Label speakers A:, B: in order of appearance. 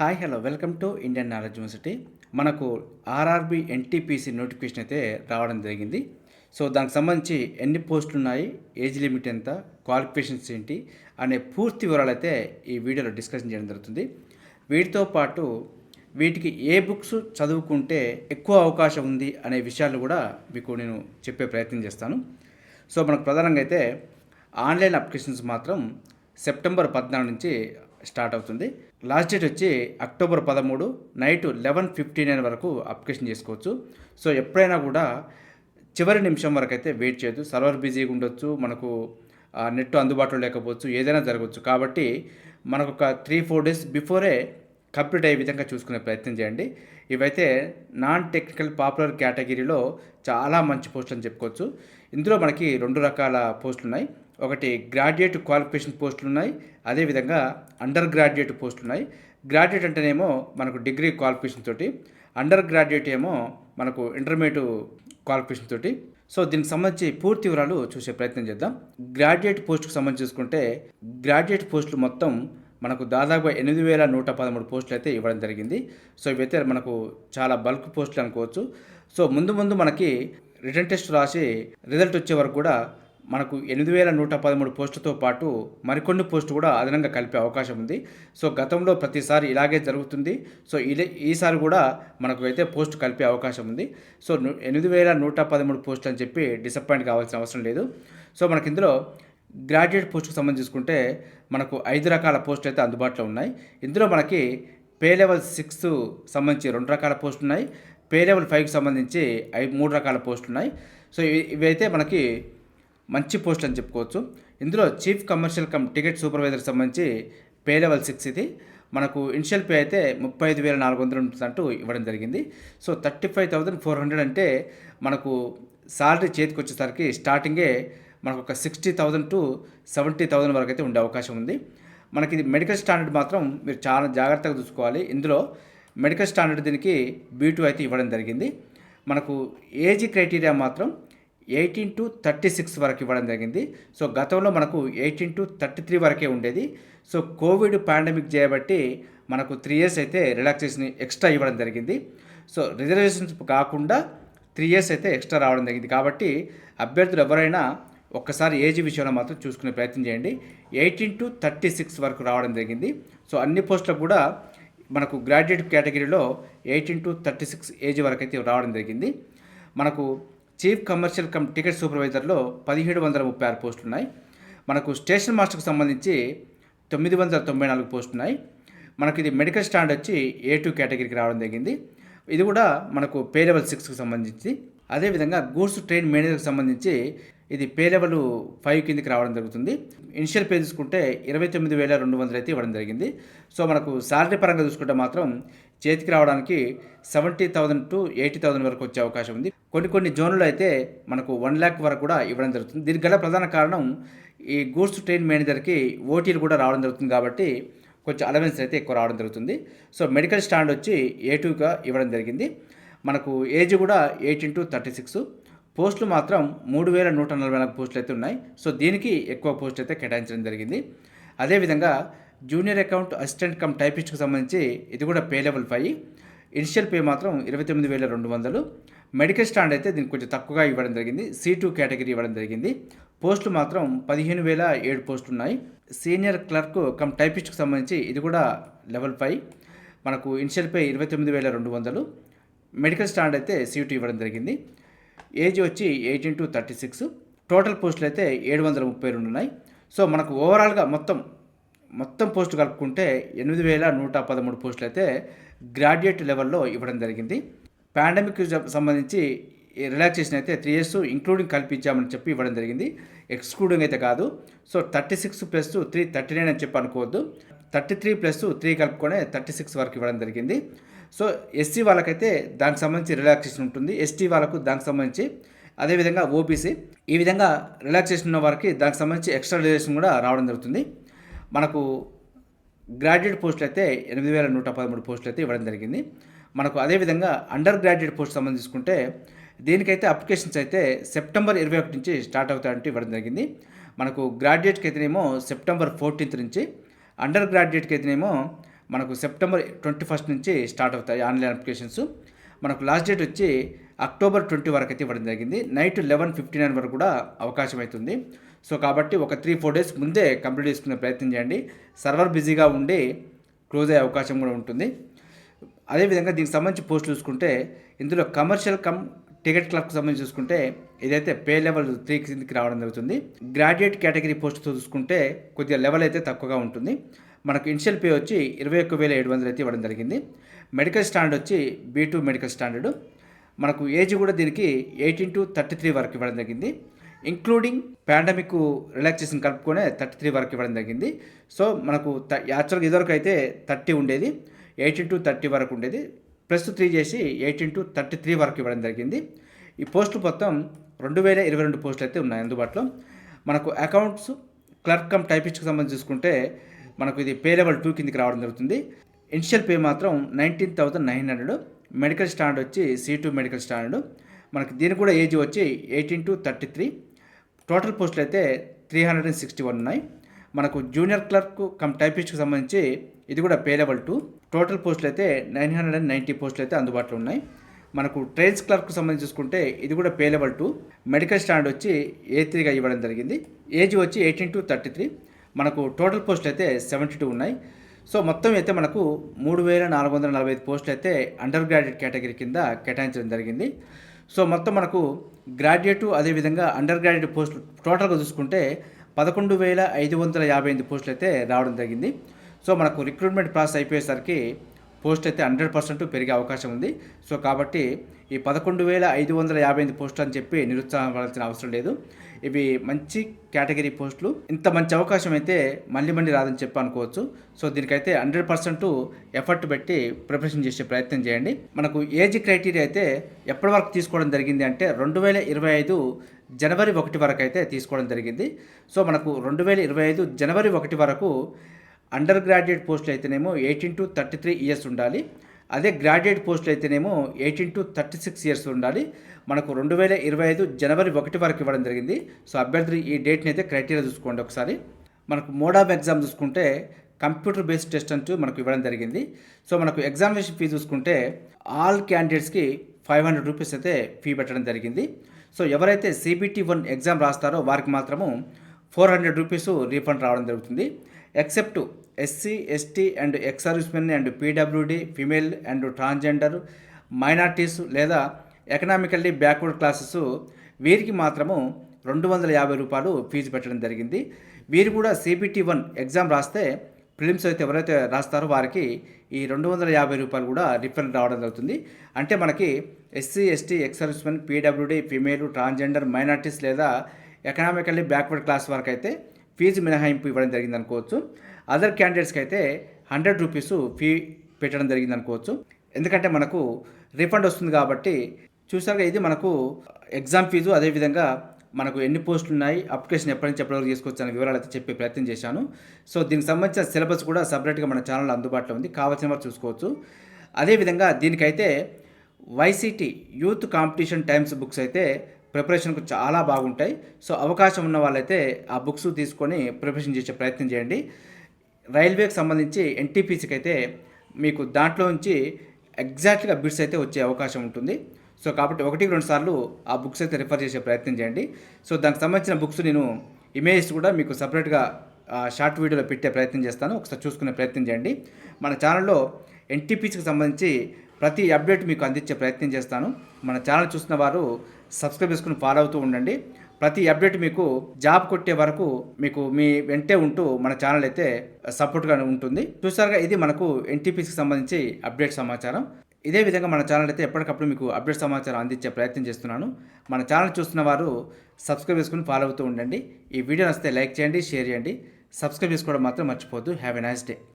A: hi hello welcome to Indian knowledge university మనకు RRB NTPC notification అయితే రావడం జరిగింది సో దానికి సంబంధించి ఎన్ని పోస్టులు ఉన్నాయి ఏజ్ లిమిట్ ఎంత క్వాలిఫికేషన్స్ ఏంటి అనే పూర్తి వివరాలు అయితే ఈ వీడియోలో డిస్కషన్ చేయడం జరుగుతుంది వీటితో పాటు వీటికి ఏ బుక్స్ చదువుకుంటే ఎక్కువ అవకాశం ఉంది అనే విషయాలు కూడా మీకు నేను చెప్పే ప్రయత్నం చేస్తాను సో మనకు ప్రధానంగా అయితే ఆన్లైన్ అప్లికేషన్స్ మాత్రం సెప్టెంబర్ పద్నాలుగు నుంచి స్టార్ట్ అవుతుంది లాస్ట్ డేట్ వచ్చి అక్టోబర్ పదమూడు నైట్ లెవెన్ ఫిఫ్టీ నైన్ వరకు అప్లికేషన్ చేసుకోవచ్చు సో ఎప్పుడైనా కూడా చివరి నిమిషం వరకు అయితే వెయిట్ చేయొద్దు సర్వర్ బిజీగా ఉండొచ్చు మనకు నెట్ అందుబాటులో లేకపోవచ్చు ఏదైనా జరగవచ్చు కాబట్టి మనకు ఒక త్రీ ఫోర్ డేస్ బిఫోరే కంప్లీట్ అయ్యే విధంగా చూసుకునే ప్రయత్నం చేయండి ఇవైతే నాన్ టెక్నికల్ పాపులర్ కేటగిరీలో చాలా మంచి పోస్టులు అని చెప్పుకోవచ్చు ఇందులో మనకి రెండు రకాల పోస్టులు ఉన్నాయి ఒకటి గ్రాడ్యుయేట్ క్వాలిఫికేషన్ పోస్టులు ఉన్నాయి అదేవిధంగా అండర్ గ్రాడ్యుయేట్ పోస్టులు ఉన్నాయి గ్రాడ్యుయేట్ అంటేనేమో మనకు డిగ్రీ క్వాలిఫికేషన్ తోటి అండర్ గ్రాడ్యుయేట్ ఏమో మనకు ఇంటర్మీడియట్ క్వాలిఫికేషన్ తోటి సో దీనికి సంబంధించి పూర్తి వివరాలు చూసే ప్రయత్నం చేద్దాం గ్రాడ్యుయేట్ పోస్టుకు సంబంధించి చూసుకుంటే గ్రాడ్యుయేట్ పోస్టులు మొత్తం మనకు దాదాపు ఎనిమిది వేల నూట పదమూడు పోస్టులు అయితే ఇవ్వడం జరిగింది సో ఇవైతే మనకు చాలా బల్క్ పోస్టులు అనుకోవచ్చు సో ముందు ముందు మనకి రిటర్న్ టెస్ట్ రాసి రిజల్ట్ వచ్చే వరకు కూడా మనకు ఎనిమిది వేల నూట పదమూడు పోస్టుతో పాటు మరికొన్ని పోస్టు కూడా అదనంగా కలిపే అవకాశం ఉంది సో గతంలో ప్రతిసారి ఇలాగే జరుగుతుంది సో ఇదే ఈసారి కూడా మనకు అయితే పోస్ట్ కలిపే అవకాశం ఉంది సో ఎనిమిది వేల నూట పదమూడు పోస్టులు అని చెప్పి డిసప్పాయింట్ కావాల్సిన అవసరం లేదు సో మనకి ఇందులో గ్రాడ్యుయేట్ పోస్టుకు సంబంధించి చూసుకుంటే మనకు ఐదు రకాల పోస్టులు అయితే అందుబాటులో ఉన్నాయి ఇందులో మనకి పే లెవెల్ సిక్స్ సంబంధించి రెండు రకాల పోస్టులు ఉన్నాయి పే లెవెల్ ఫైవ్కి సంబంధించి ఐ మూడు రకాల పోస్టులు ఉన్నాయి సో ఇవైతే మనకి మంచి పోస్ట్ అని చెప్పుకోవచ్చు ఇందులో chief commercial cum ticket supervisor సంబంధించి పే లెవెల్ సిక్స్ ఇది మనకు ఇనిషియల్ పే అయితే ముప్పై ఐదు వేల నాలుగు వందలు అంటూ ఇవ్వడం జరిగింది so thirty five thousand four hundred అంటే మనకు సాలరీ చేతికి వచ్చేసరికి స్టార్టింగే మనకు ఒక sixty thousand to seventy thousand వరకు అయితే ఉండే అవకాశం ఉంది మనకి ఇది మెడికల్ స్టాండర్డ్ మాత్రం మీరు చాలా జాగ్రత్తగా చూసుకోవాలి ఇందులో మెడికల్ స్టాండర్డ్ దీనికి బీటూ టూ అయితే ఇవ్వడం జరిగింది మనకు ఏజ్ క్రైటీరియా మాత్రం ఎయిటీన్ టు థర్టీ సిక్స్ వరకు ఇవ్వడం జరిగింది సో గతంలో మనకు ఎయిటీన్ టు థర్టీ త్రీ వరకే ఉండేది సో కోవిడ్ పాండమిక్ చేయబట్టి మనకు త్రీ ఇయర్స్ అయితే రిలాక్సేషన్ ఎక్స్ట్రా ఇవ్వడం జరిగింది సో రిజర్వేషన్స్ కాకుండా త్రీ ఇయర్స్ అయితే ఎక్స్ట్రా రావడం జరిగింది కాబట్టి అభ్యర్థులు ఎవరైనా ఒక్కసారి ఏజ్ విషయంలో మాత్రం చూసుకునే ప్రయత్నం చేయండి ఎయిటీన్ టు థర్టీ సిక్స్ వరకు రావడం జరిగింది సో అన్ని పోస్టులకు కూడా మనకు గ్రాడ్యుయేట్ కేటగిరీలో eighteen to thirty six age వరకు అయితే రావడం జరిగింది మనకు చీఫ్ కమర్షియల్ కమ్ టికెట్ సూపర్వైజర్లో పదిహేడు వందల ముప్పై ఆరు పోస్టులు ఉన్నాయి మనకు స్టేషన్ మాస్టర్కు సంబంధించి తొమ్మిది వందల తొంభై నాలుగు పోస్టులు ఉన్నాయి మనకి ఇది మెడికల్ స్టాండ్ వచ్చి ఏ టూ కేటగిరీకి రావడం జరిగింది ఇది కూడా మనకు పే లెవెల్ సిక్స్కి సంబంధించి అదేవిధంగా గూడ్స్ ట్రైన్ మేనేజర్కి సంబంధించి ఇది పే లెవెల్ ఫైవ్ కిందికి రావడం జరుగుతుంది ఇనిషియల్ పే చూసుకుంటే ఇరవై తొమ్మిది వేల రెండు వందలు అయితే ఇవ్వడం జరిగింది సో మనకు శాలరీ పరంగా చూసుకుంటే మాత్రం చేతికి రావడానికి seventy thousand to eighty thousand వరకు వచ్చే అవకాశం ఉంది కొన్ని కొన్ని జోన్లు అయితే మనకు వన్ ల్యాక్ వరకు కూడా ఇవ్వడం జరుగుతుంది దీనికి గల ప్రధాన కారణం ఈ గూడ్స్ ట్రైన్ మేనేజర్కి ఓటీలు కూడా రావడం జరుగుతుంది కాబట్టి కొంచెం అలవెన్స్ అయితే ఎక్కువ రావడం జరుగుతుంది సో మెడికల్ స్టాండ్ వచ్చి ఏ టూగా ఇవ్వడం జరిగింది మనకు ఏజ్ కూడా ఎయిటీన్ టు థర్టీ సిక్స్ పోస్టులు మాత్రం మూడు వేల నూట నలభై నాలుగు పోస్టులు అయితే ఉన్నాయి సో దీనికి ఎక్కువ పోస్టులు అయితే కేటాయించడం జరిగింది అదేవిధంగా జూనియర్ అకౌంట్ అసిస్టెంట్ కమ్ టైపిస్ట్కి సంబంధించి ఇది కూడా pay level five initial pay మాత్రం ఇరవై తొమ్మిది వేల రెండు వందలు మెడికల్ స్టాండ్ అయితే దీనికి కొంచెం తక్కువగా ఇవ్వడం జరిగింది సి టూ కేటగిరీ ఇవ్వడం జరిగింది పోస్టులు మాత్రం పదిహేను వేల ఏడు పోస్టులు ఉన్నాయి సీనియర్ క్లర్క్ కమ్ టైపిస్ట్కి సంబంధించి ఇది కూడా లెవెల్ ఫైవ్ మనకు ఇనిషియల్ పే ఇరవై తొమ్మిది వేల రెండు వందలు మెడికల్ స్టాండ్ అయితే సీటు ఇవ్వడం జరిగింది ఏజ్ వచ్చి eighteen to thirty six total పోస్టులు అయితే ఏడు వందల ముప్పై రెండు ఉన్నాయి సో మనకు ఓవరాల్గా మొత్తం మొత్తం పోస్టు కలుపుకుంటే ఎనిమిది వేల నూట పదమూడు పోస్టులు అయితే గ్రాడ్యుయేట్ లెవెల్లో ఇవ్వడం జరిగింది పాండమిక్ సంబంధించి రిలాక్సేషన్ అయితే త్రీ ఇయర్స్ ఇంక్లూడింగ్ కల్పించామని చెప్పి ఇవ్వడం జరిగింది ఎక్స్క్లూడింగ్ అయితే కాదు so thirty six plus three thirty nine అని చెప్పి అనుకోవద్దు థర్టీ త్రీ ప్లస్ త్రీ కలుపుకొనే థర్టీ సిక్స్ వరకు ఇవ్వడం జరిగింది సో ఎస్సీ వాళ్ళకైతే దానికి సంబంధించి రిలాక్సేషన్ ఉంటుంది ఎస్టీ వాళ్ళకు దానికి సంబంధించి అదేవిధంగా ఓబీసీ ఈ విధంగా రిలాక్సేషన్ ఉన్న వారికి దానికి సంబంధించి ఎక్స్ట్రా రిలేషన్ కూడా రావడం జరుగుతుంది మనకు గ్రాడ్యుయేట్ పోస్టులు అయితే ఎనిమిది వేల నూట పదమూడు పోస్టులు అయితే ఇవ్వడం జరిగింది మనకు అదేవిధంగా అండర్ గ్రాడ్యుయేట్ పోస్ట్ సంబంధించి దీనికైతే అప్లికేషన్స్ అయితే సెప్టెంబర్ ఇరవై ఒకటి నుంచి స్టార్ట్ అవుతాయంటే ఇవ్వడం జరిగింది మనకు గ్రాడ్యుయేట్కి అయితేనేమో సెప్టెంబర్ ఫోర్టీన్త్ నుంచి అండర్ గ్రాడ్యుయేట్కి అయితేనేమో మనకు సెప్టెంబర్ ట్వంటీ ఫస్ట్ నుంచి స్టార్ట్ అవుతాయి ఆన్లైన్ అప్లికేషన్స్ మనకు లాస్ట్ డేట్ వచ్చి అక్టోబర్ ట్వంటీ వరకు అయితే ఇవ్వడం జరిగింది నైట్ లెవెన్ ఫిఫ్టీ నైన్ వరకు కూడా అవకాశం అవుతుంది సో కాబట్టి ఒక త్రీ ఫోర్ డేస్ ముందే కంప్లీట్ చేసుకునే ప్రయత్నం చేయండి సర్వర్ బిజీగా ఉండి క్లోజ్ అయ్యే అవకాశం కూడా ఉంటుంది అదేవిధంగా దీనికి సంబంధించి పోస్ట్ చూసుకుంటే ఇందులో కమర్షియల్ కమ్ టికెట్ క్లబ్కి సంబంధించి చూసుకుంటే ఇదైతే పే లెవెల్ త్రీ కిందకి రావడం జరుగుతుంది గ్రాడ్యుయేట్ కేటగిరీ పోస్ట్తో చూసుకుంటే కొద్దిగా లెవెల్ అయితే తక్కువగా ఉంటుంది మనకు ఇనిషియల్ పే వచ్చి ఇరవై ఒక్క వేల ఏడు వందలు అయితే ఇవ్వడం జరిగింది మెడికల్ స్టాండర్డ్ వచ్చి బీ టూ మెడికల్ స్టాండర్డ్ మనకు ఏజ్ కూడా దీనికి ఎయిటీన్ టు థర్టీ త్రీ వరకు ఇవ్వడం జరిగింది ఇంక్లూడింగ్ పాండమిక్ రిలాక్సేషన్ కలుపుకునే థర్టీ త్రీ వరకు ఇవ్వడం జరిగింది సో మనకు యాక్చువల్గా ఇదివరకు అయితే థర్టీ ఉండేది ఎయిటీన్ టు థర్టీ వరకు ఉండేది ప్లస్ త్రీ చేసి ఎయిటీన్ టు థర్టీ త్రీ వరకు ఇవ్వడం జరిగింది ఈ పోస్టులు మొత్తం రెండు వేల ఇరవై రెండు పోస్టులు అయితే ఉన్నాయి అందుబాటులో మనకు అకౌంట్స్ క్లర్క్ కమ్ టైపిస్ట్కి సంబంధించి చూసుకుంటే మనకు ఇది పే లెవెల్ టూ కిందికి రావడం జరుగుతుంది ఇనిషియల్ పే మాత్రం nineteen thousand nine hundred medical standard వచ్చి సి టూ మెడికల్ స్టాండర్డ్ మనకి దీని కూడా ఏజ్ వచ్చి eighteen to thirty three total పోస్టులు అయితే three hundred and sixty one ఉన్నాయి మనకు జూనియర్ క్లర్క్ కమ్ టైపిస్ట్కి సంబంధించి ఇది కూడా పే లెవెల్ టూ టోటల్ పోస్టులు అయితే నైన్ హండ్రెడ్ అండ్ నైంటీ పోస్టులు అయితే అందుబాటులో ఉన్నాయి మనకు ట్రైన్స్ క్లర్క్ సంబంధించి చూసుకుంటే ఇది కూడా pay level two medical stand వచ్చి ఏ త్రీగా ఇవ్వడం జరిగింది ఏజ్ వచ్చి ఎయిటీన్ టు థర్టీ త్రీ మనకు టోటల్ పోస్టులు అయితే సెవెంటీ టూ ఉన్నాయి సో మొత్తం అయితే మనకు మూడు వేల నాలుగు వందల నలభై ఐదు పోస్టులు అయితే అండర్ గ్రాడ్యుయేట్ కేటగిరీ కింద కేటాయించడం జరిగింది సో మొత్తం మనకు గ్రాడ్యుయేట్ అదేవిధంగా అండర్ గ్రాడ్యుయేట్ పోస్టులు టోటల్గా చూసుకుంటే పదకొండు వేల ఐదు వందల యాభై ఎనిమిది పోస్టులు అయితే రావడం జరిగింది సో మనకు రిక్రూట్మెంట్ ప్రాసెస్ అయిపోయేసరికి పోస్ట్ అయితే హండ్రెడ్ పర్సెంట్ పెరిగే అవకాశం ఉంది సో కాబట్టి ఈ పదకొండు వేల ఐదు వందల యాభై ఐదు పోస్టులు అని చెప్పి నిరుత్సాహం పడాల్సిన అవసరం లేదు ఇవి మంచి కేటగిరీ పోస్టులు ఇంత మంచి అవకాశం అయితే మళ్ళీ మళ్ళీ రాదని చెప్పి అనుకోవచ్చు సో దీనికైతే హండ్రెడ్ పర్సెంట్ ఎఫర్ట్ పెట్టి ప్రిపరేషన్ చేసే ప్రయత్నం చేయండి మనకు ఏజ్ క్రైటీరియా అయితే ఎప్పటి వరకు తీసుకోవడం జరిగింది అంటే రెండు వేల ఇరవై ఐదు జనవరి ఒకటి వరకు అయితే తీసుకోవడం జరిగింది సో మనకు రెండు వేల ఇరవై ఐదు జనవరి ఒకటి వరకు అండర్ గ్రాడ్యుయేట్ పోస్టులు అయితేనేమో eighteen to thirty three years ఉండాలి అదే గ్రాడ్యుయేట్ పోస్టులు అయితేనేమో eighteen to thirty six years ఉండాలి మనకు రెండు వేల ఇరవై ఐదు జనవరి ఒకటి వరకు ఇవ్వడం జరిగింది సో అభ్యర్థులు ఈ డేట్ని అయితే క్రైటీరియా చూసుకోండి ఒకసారి మనకు ఆఫ్ ఎగ్జామ్ చూసుకుంటే కంప్యూటర్ బేస్డ్ టెస్ట్ అంటూ మనకు ఇవ్వడం జరిగింది సో మనకు ఎగ్జామినేషన్ ఫీ చూసుకుంటే ఆల్ క్యాండిడేట్స్కి ఫైవ్ హండ్రెడ్ రూపీస్ అయితే ఫీ పెట్టడం జరిగింది సో ఎవరైతే సిబిటీ వన్ ఎగ్జామ్ రాస్తారో వారికి మాత్రము ఫోర్ హండ్రెడ్ రూపీస్ రీఫండ్ రావడం జరుగుతుంది except SC ST and ex servicemen and PWD female and transgender minorities లేదా ఎకనామికల్లీ బ్యాక్వర్డ్ క్లాసెస్ వీరికి మాత్రము రెండు వందల యాభై రూపాయలు ఫీజు పెట్టడం జరిగింది వీరు కూడా సిబిటి వన్ ఎగ్జామ్ రాస్తే ఫిలిమ్స్ అయితే ఎవరైతే రాస్తారో వారికి ఈ రెండు వందల యాభై రూపాయలు కూడా రిఫండ్ రావడం జరుగుతుంది అంటే మనకి SC ST ex servicemen PWD female transgender minorities లేదా ఎకనామికల్లీ బ్యాక్వర్డ్ క్లాస్ వరకు అయితే ఫీజు మినహాయింపు ఇవ్వడం జరిగింది అనుకోవచ్చు అదర్ క్యాండిడేట్స్కి అయితే హండ్రెడ్ రూపీస్ ఫీ పెట్టడం జరిగింది అనుకోవచ్చు ఎందుకంటే మనకు రిఫండ్ వస్తుంది కాబట్టి చూసారుగా ఇది మనకు ఎగ్జామ్ ఫీజు అదేవిధంగా మనకు ఎన్ని పోస్టులు ఉన్నాయి అప్లికేషన్ ఎప్పటి నుంచి ఎప్పటివరకు చేసుకోవచ్చు అనే వివరాలు అయితే చెప్పే ప్రయత్నం చేశాను సో దీనికి సంబంధించిన సిలబస్ కూడా సపరేట్గా మన ఛానల్ అందుబాటులో ఉంది కావాల్సిన వారు చూసుకోవచ్చు అదేవిధంగా దీనికైతే YCT youth competition times books అయితే ప్రిపరేషన్కు చాలా బాగుంటాయి సో అవకాశం ఉన్న వాళ్ళైతే ఆ బుక్స్ తీసుకొని ప్రిపరేషన్ చేసే ప్రయత్నం చేయండి రైల్వేకి సంబంధించి ఎన్టీపీసీకి అయితే మీకు దాంట్లో నుంచి ఎగ్జాక్ట్గా బిడ్స్ అయితే వచ్చే అవకాశం ఉంటుంది సో కాబట్టి ఒకటికి రెండు సార్లు ఆ బుక్స్ అయితే రిఫర్ చేసే ప్రయత్నం చేయండి సో దానికి సంబంధించిన బుక్స్ నేను ఇమేజెస్ కూడా మీకు సపరేట్గా షార్ట్ వీడియోలో పెట్టే ప్రయత్నం చేస్తాను ఒకసారి చూసుకునే ప్రయత్నం చేయండి మన ఛానల్లో ఎన్టీపీసీకి సంబంధించి ప్రతి అప్డేట్ మీకు అందించే ప్రయత్నం చేస్తాను మన ఛానల్ చూసిన వారు సబ్స్క్రైబ్ చేసుకుని ఫాలో అవుతూ ఉండండి ప్రతి అప్డేట్ మీకు జాబ్ కొట్టే వరకు మీకు మీ వెంటే ఉంటూ మన ఛానల్ అయితే సపోర్ట్గా ఉంటుంది చూసారుగా ఇది మనకు ఎన్టీపీసీకి సంబంధించి అప్డేట్ సమాచారం ఇదే విధంగా మన ఛానల్ అయితే ఎప్పటికప్పుడు మీకు అప్డేట్ సమాచారం అందించే ప్రయత్నం చేస్తున్నాను మన ఛానల్ చూస్తున్న వారు సబ్స్క్రైబ్ చేసుకుని ఫాలో అవుతూ ఉండండి ఈ వీడియో నచ్చితే లైక్ చేయండి షేర్ చేయండి సబ్స్క్రైబ్ చేసుకోవడం మాత్రం మర్చిపోద్దు హ్యావ్ ఎ నైస్ డే